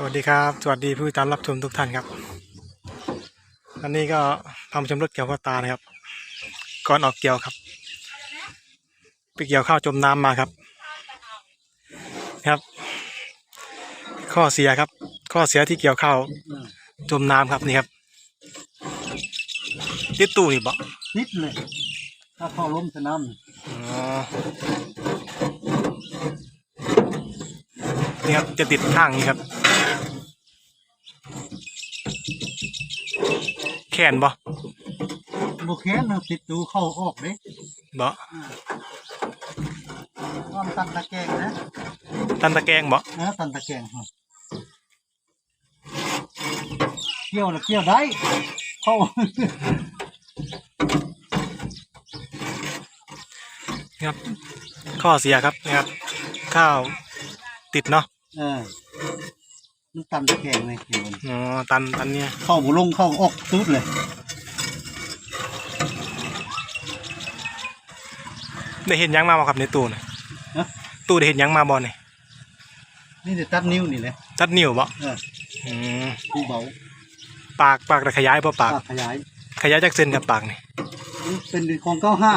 สวัสดีครับ สวัสดีผู้ติดตามรับชมทุกท่านครับ อันนี้ก็พามาชมรถเกี่ยวข้าวตานะครับ ก่อนออกเกี่ยวครับไปเกี่ยวข้าวจมน้ำมาครับครับ ข้อเสียครับ ข้อเสียที่เกี่ยวข้าวจมน้ำครับนี่ครับติดตู้นี่บ่นิดเลยถ้าเข้าล้มสนามอ๋อนี่ครับจะติดข้างนี้ครับ แขนบ่โบแคนนะติดดูเข้าออกเด้บ่ความตันตะแกรงนะตันตะแกรงบ่นะตันตะแกรงครับเกี่ยวนะเกี่ยวได้เข้าครับข้อเสียครับนะครับ ข้าวติดเนาะเออ มันตันตะแกรงเลยเกี่ยวมันอ๋อตันตันเนี่ยเข้าบุลงเข้าออกตุ๊ดเลยได้เห็นหยังมาบ่ครับในตู้น่ะนะตู้ได้เห็นหยังมาบ่เนี่ยนี่จะตัดนิ้วนี่แหละตัดนิ้วบ่เอออืมผู้เบาปากปากแต่ขยายบ่ปากปากขยาย ขยายจากเส้นกับปากนี่นี่เป็นของเก้าห้า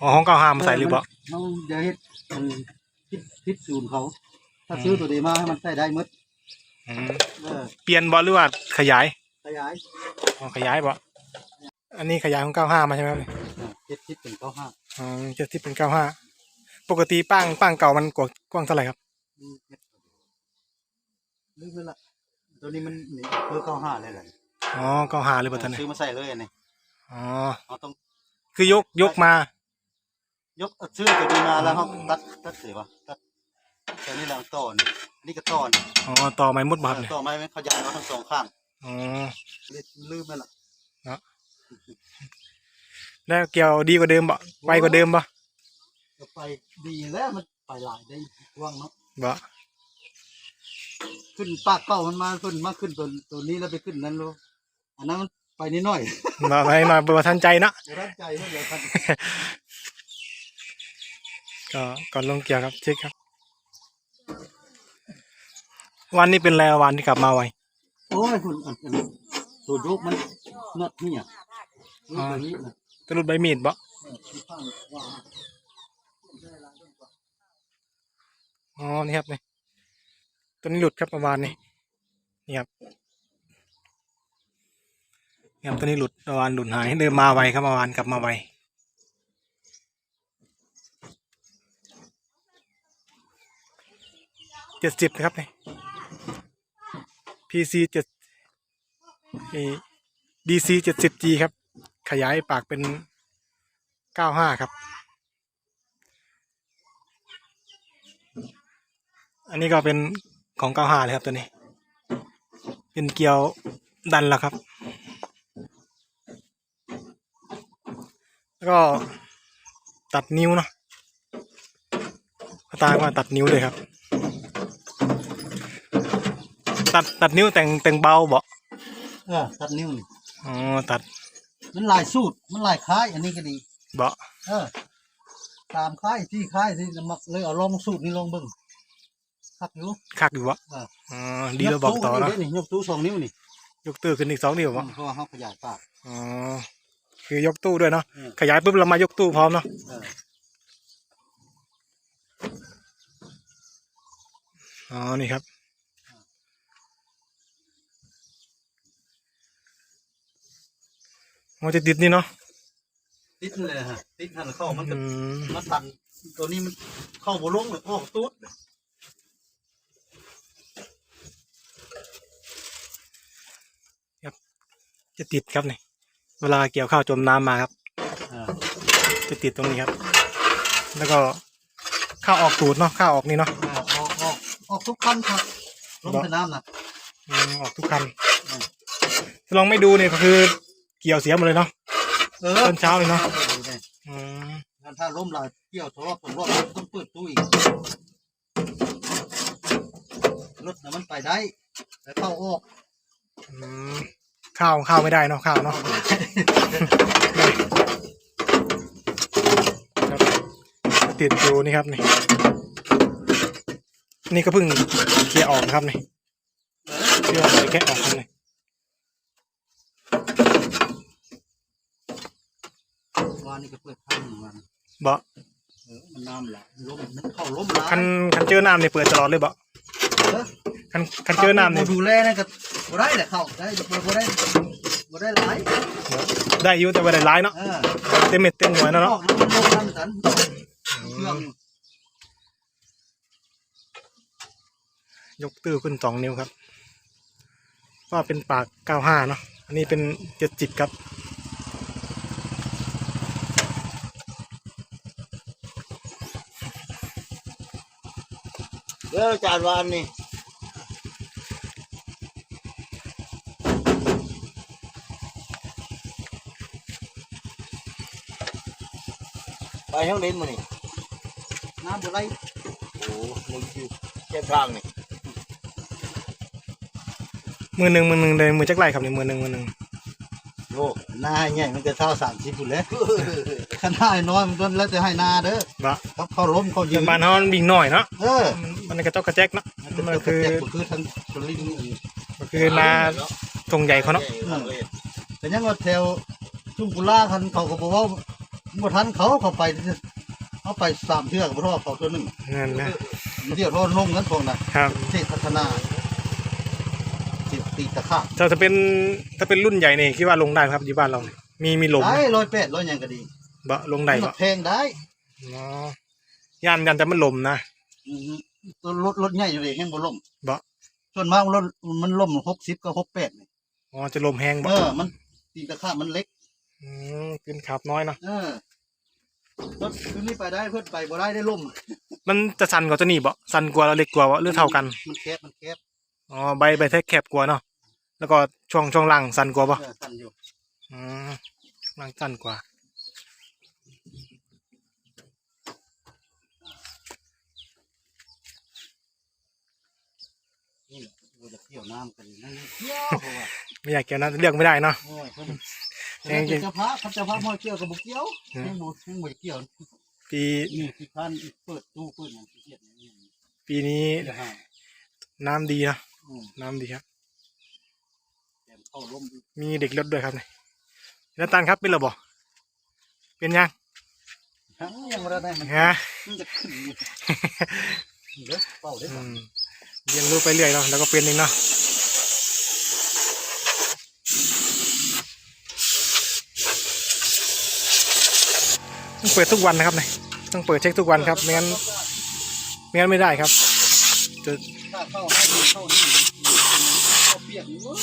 อ๋อห้องเก้าห้ามาใส่หรือบ่เราจะเฮ็ดมันพิษพิษศูนย์เขา ถ้าซื้อตัวเดียวมาให้มันใส่ได้หมด อืมเออเปลี่ยนบ่หรือว่าขยายขยายอ๋อขยายบ่อันนี้ขยายของเก้าห้ามาใช่ไหมครับเนี่ยเออเจ็ดทิศเป็นเก้าห้าอ๋อเจ็ดที่เป็นเก้าห้าปกติป้างป้างเก่ามันกว้างกว้างเท่าไหร่ครับอืมเม็ดลึกเลยล่ะตัวนี้มันนี่เพื่อเก้าห้าเลยแหละอ๋อเก้าห้าหรือเปล่าท่านเนี่ยซื้อมาใส่เลยอันนี้อ๋อเราต้องคือยกยกมา ยกเอาซื้อตัวนี้มาแล้วเขาตัดตัดเสียวะตัดตัวนี้ แล้วต่อนี่อันนี่ก็ต่อนี่อ๋อต่อไม้มุดมาครับเนี่ยต่อไม้ไม่เขายายเราทั้งสองข้างอ๋อเลยลืมไปละแล้วเกี่ยวดีกว่าเดิมบ่ไปกว่าเดิมบ่จะไปดีแล้วมันไปหลายได้กว้างเนาะบ่ขึ้นปากเก้ามันมาขึ้นมาขึ้นตัวตัวนี้แล้วไปขึ้นนั้นรู้อันนั้นมันไปนิดหน่อยบ่ไปมาบ่ทันใจเนาะเดี๋ยวรันใจให้เดี๋ยวทันก็ก่อนลงเกี่ยวครับเช็คครับ วันนี้เป็นแล้ววันที่กลับมาไวโอ้ยคุณอันอันนี้ตัวโยกมันนอดนี่อะนี่ตัวนี้นะตะลุดใบมีดบ่ที่ข้างว่าอ๋อนี่ครับนี่ตัวนี้หลุดครับประมาณนี้นี่ครับนี่ครับตัวนี้หลุดประมาณหลุดหายเดินมาไวครับประมาณกลับมาไวเจ็ดสิบนะครับนี่ PC เจ็ด DC เจ็ดสิบ G ครับ ขยายปากเป็นเก้าห้าครับ อันนี้ก็เป็นของเก้าห้าเลยครับตัวนี้ เป็นเกลียวดันแล้วครับ แล้วก็ตัดนิ้วเนาะตาว่าตัดนิ้วเลยครับ ตัดตัดนิ้วแต่งแต่งเบาบ่เออตัดนิ้วนี่อ๋อตัดมันหลายสูตรมันหลายคล้าย อันนี้ก็ดีเบาเออ ตามคล้ายที่คล้ายที่มักเลยเอาลองสูตรนี้ลองเบิ่งครับอยู่คักอยู่บ่เอออ๋อดีแล้วบอกต่อเนาะยกตู้นี่ยกตู้สองนิ้วนี่ยกตู้ขึ้นอีกสองนิ้วบ่เพราะว่าเขาขยายปากอ๋อคือยกตู้ด้วยเนาะอืมขยายปุ๊บเรามายกตู้พร้อมเนาะเอออ๋อนี่ครับ มันจะติดนี่เนาะติดเลยฮะติดหันเข้ามันก็อืมมาตันตัวนี้มันเข้าบ่ลงเลยออกตุ๊ดจะติดครับนี่เวลาเกี่ยวข้าวจมน้ำมาครับอ่าจะติดตรงนี้ครับ แล้วก็ข้าวออกตูดเนาะข้าวออกนี่เนาะออกออกออกออกทุกคันครับลงสนามนะอืมออกทุกคันอืมถ้าลองไม่ดูเนี่ยก็คือ เกี่ยวเสียหมดเลยเนาะเออตอนเช้าเลยเนาะดูดิอืมงั้นถ้าล้มหลายเกี่ยวทะเลาะกันรอบต้องเปิดตู้อีกรถน่ะมันไปได้ แต่เข้าออกอืมข้าวข้าวไม่ได้เนาะข้าวเนาะครับติดอยู่นี่ครับนี่ นี่ก็เพิ่งเคลียร์ออกนะครับนี่เออเชื่อมเลยแค่ออกทางไหนานนี่ก็เปิดข้างวันบ่เออมันน้ำไหลล้มมันเข้าล้มหลายคันคันเจอน้ำเนี่ยเปิดตลอดเลยบ่เออคันคันเจอน้ำเนี่ยดูแลนั่นก็บ่ได้แหละเข้าได้บ่บ่ได้บ่ได้หลายได้อยู่แต่ว่าได้หลายเนาะเออเต็มเม็ดเต็มหน่วยแล้วอเนาะอกแล้วมันลงน้ำกันเครื่องยกตื้อขึ้นสองนิ้วครับว่าเป็นปากเก้าห้าเนาะ อันนี้เป็นเจ็ดสิบครับ เออจานวานนี่ไปห้องเล่นมานี่น้ำบ่ไหลโอ้มึงคือแค่ทางนี่มือหนึ่งมือหนึ่งเลยมือจักไรครับนี่มือหนึ่งมือหนึ่ง โอ้หน้าใหญ่มันจะเท่า30พุ่นแหล้วคันหน้าน้อยมันก็แล้วแต่ให้หน้าเด้อบ่ครับเข้าล้มเข้ายืเดี๋ยนวบ้านเขามันวิ่งหน่อยเนาะเออมันมันกระจอกกระแจกเนาะมันจะมันคืคืออคือทั้งสลิงนี่มันคือนาทงใหญ่เขาเนาะแต่ยังว่าแถวชุ่มกุลาคันเขาก็บอกว่าบ่ทันเขาเขาไปเขาไปสามเทือกบ่รอเขาตัวหนึงนั่นนะมันเที่ยวรอลงกันพวกน่ะครับเทศพัฒนา ติดตีตะขาบถ้าจะเป็นถ้าเป็นรุ่นใหญ่นี่คิดว่าลงได้ไหมครับอยู่บ้านเราเนี่ยมีมีหลมได้ร้อยแปดร้อยหยังก็ดีบ่ลงได้มับ่นแพงได้อ๋อย่านยันแต่มันหลมนะอือฮึตัวรถรถใหญ่อยู่เลยแห้งบ่ล่มบ่ส่วนมากรถมันล่มหกสิบกับหกแปดนี่อ๋อจะลมแห้งบ่เออมันตีตะขาบมันเล็ก อืมขึ้นขับน้อยเนาะเออรถคืนนี้ไปได้เพื่อนไปบ่ได้ได้ล่มมันจะสั่นกว่าตัวนี้บ่สั่นกว่าเราเล็กกว่าบ่หรือเท่ากัน มันแคบมันแคบ อ๋อใบใบแทกแคบกว่าเนาะแล้วก็ช่วงช่วงล่างสั่นกว่าบ่เออสั่นอยู่อืมช่วงล่างสั่นกว่า นี่แหละเราจะเกี่ยวน้ำกันนั่นเกี่ยวเพราะว่าไม่อยากเกี่ยวนะเลือกไม่ได้เนาะ โอ้ยเพิ่นแห้งจริงเจ้าพระเขาเจ้าพระมาเกี่ยวกับบุเกี่ยวอืมแห้งบุแห้งบุเกี่ยวปีนี่ที่พันเปิดตู้เปิดอย่างที่เกียดนี่ปีนี้จะหาน้ำดีเนาะอืม น้ำดีครับแถมเข้าร่มอีกมีเด็กรถด้วยครับนี่น้ำตาลครับเป็นระบ่เป็นยังฮะยังไม่ได้มันฮะมันจะขึ้นอยู่เด้อเป่าได้อืป่ะมเรียนรู้ไปเรื่อยเนาะแล้วก็เป็นเองเนาะต้องเปิดทุกวันนะครับเนี่ยต้องเปิดเช็คทุกวันครับไม่งั้นไม่งั้นไม่ได้ครับจะถ้า เปียกนี่โอ้ย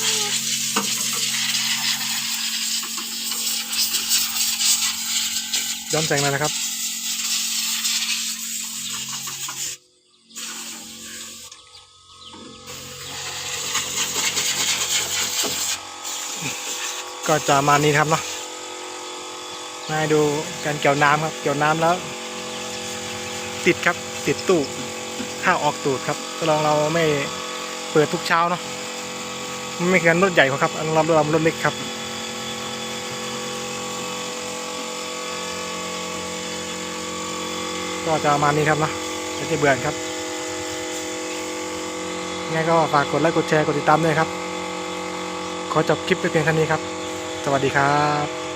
ย้อนแสงเลยนะครับ ก็จะมานี้ครับเนาะมาให้ดูการเกี่ยวน้ำครับ เกี่ยวน้ำแล้ว ติดครับ ติดตู้ ข้าวออกตูดครับก็ลองเราไม่เปิดทุกเช้าเนาะ ไม่เกินรถใหญ่ครับอันเราเรารถเล็กครับก็จะประมาณนี้ครับนะไม่ใช่เบื่อครับงั้นก็ฝากกดไลค์กดแชร์กดติดตามด้วยครับ ขอจบคลิปไปเพียงเท่านี้ครับ สวัสดีครับ